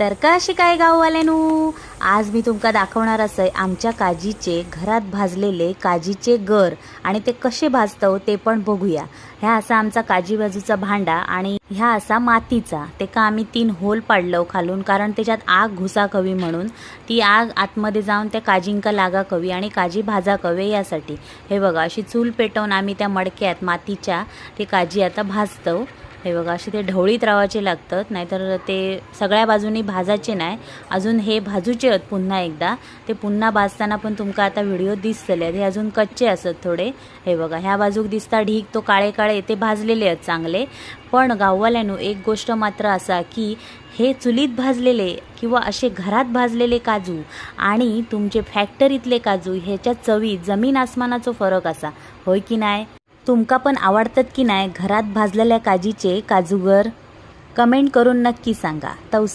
तर का अशी काय गाववाल्यानू? आज मी तुमका दाखवणार असं आमच्या काजीचे घरात भाजलेले काजीचे गर आणि ते कसे भाजतो ते पण बघूया. ह्या असा आमचा काजी बाजूचा भांडा आणि ह्या असा मातीचा. ते का आम्ही तीन होल पाडलो खालून कारण त्याच्यात आग घुसा कवी म्हणून. ती आग आतमध्ये जाऊन त्या काजींका लागा कवी आणि काजी भाजा कवे यासाठी. हे बघा अशी चूल पेटवून आम्ही त्या मडक्यात मातीच्या ते काजी आता भाजतो हे बघा असे ते ढवळीत रावाचे लागतात नाहीतर ते सगळ्या बाजूनी भाजायचे नाही. अजून हे भाजूचे आहेत पुन्हा एकदा. ते पुन्हा भाजताना पण तुमका आता व्हिडिओ दिसतले हे अजून कच्चे असत थोडे. हे बघा ह्या बाजूक दिसता ढीक तो काळे काळे ते भाजलेले आहेत चांगले. पण गाववाल्यानं एक गोष्ट मात्र असा की हे चुलीत भाजलेले किंवा असे घरात भाजलेले काजू आणि तुमचे फॅक्टरीतले काजू ह्याच्या चवीत जमीन आसमानाचा फरक असा. होय की नाही? तुमका पण आवडतात की नाही? घरात भाजलेल्या काजीचे काजूगर? कमेंट करून नक्की सांगा. तवस